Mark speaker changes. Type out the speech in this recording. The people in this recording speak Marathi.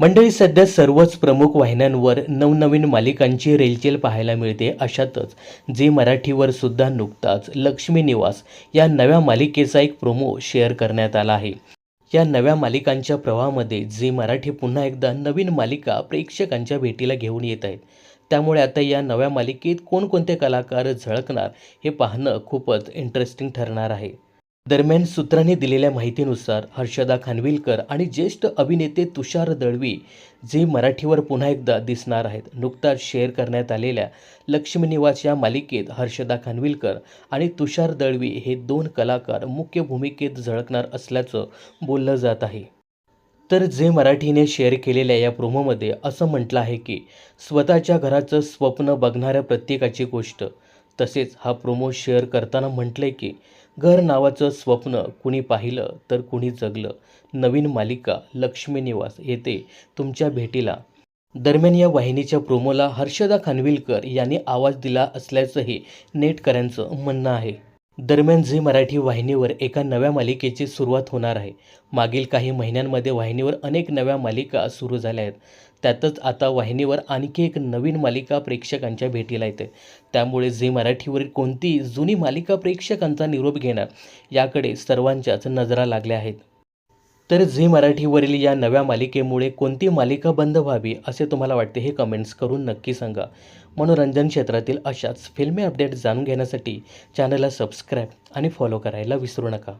Speaker 1: मंडळी सध्या सर्वच प्रमुख वाहिन्यांवर नवनवीन मालिकांची रेलचेल पाहायला मिळते अशातच जे मराठीवर सुद्धा नुकताच लक्ष्मी निवास या नव्या मालिकेचा एक प्रोमो शेअर करण्यात आला आहे. या नव्या मालिकांच्या प्रवाहामध्ये जे मराठी पुन्हा एकदा नवीन मालिका प्रेक्षकांच्या भेटीला घेऊन येत आहेत त्यामुळे आता या नव्या मालिकेत कोणकोणते कलाकार झळकणार हे पाहणं खूपच इंटरेस्टिंग ठरणार आहे. दरम्यान सूत्रांनी दिलेल्या माहितीनुसार हर्षदा खानविलकर आणि ज्येष्ठ अभिनेते तुषार दळवी जे मराठीवर पुन्हा एकदा दिसणार आहेत नुकताच शेअर करण्यात आलेल्या लक्ष्मी निवास या मालिकेत हर्षदा खानविलकर आणि तुषार दळवी हे दोन कलाकार मुख्य भूमिकेत झळकणार असल्याचं बोललं जात आहे. तर जे मराठीने शेअर केलेल्या या प्रोमोमध्ये असं म्हटलं आहे की स्वतःच्या घराचं स्वप्न बघणाऱ्या प्रत्येकाची गोष्ट तसेच हा प्रोमो शेअर करताना म्हटलंय की घर नावाचं स्वप्न कुणी पाहिलं तर कुणी जगलं. नवीन मालिका लक्ष्मी निवास येते तुमच्या भेटीला. दरम्यान या वाहिनीच्या प्रोमोला हर्षदा खानविलकर यांनी आवाज दिला असल्याचंही नेटकऱ्यांचं म्हणणं आहे. दरम्यान झी मराठी वाहिनीवर एका नव्या मालिकेची सुरुवात होणार आहे. मागील काही महिन्यांमध्ये वाहिनीवर अनेक नव्या मालिका सुरू झाल्या आहेत. त्यातच आता वाहिनीवर आणखी एक नवीन मालिका प्रेक्षकांच्या भेटीला येते. त्यामुळे झी मराठीवरील कोणती जुनी मालिका प्रेक्षकांचा निरोप घेणार याकडे सर्वांच्याच नजरा लागल्या आहेत. तर झी मराठीवरील या नव्या मालिकेमुळे कोणती मालिका बंद व्हावी असे तुम्हाला वाटते हे कमेंट्स करून नक्की सांगा. मनोरंजन क्षेत्रातील अशाच फिल्मी अपडेट जाणून घेण्यासाठी चॅनलला सबस्क्राईब आणि फॉलो करायला विसरू नका.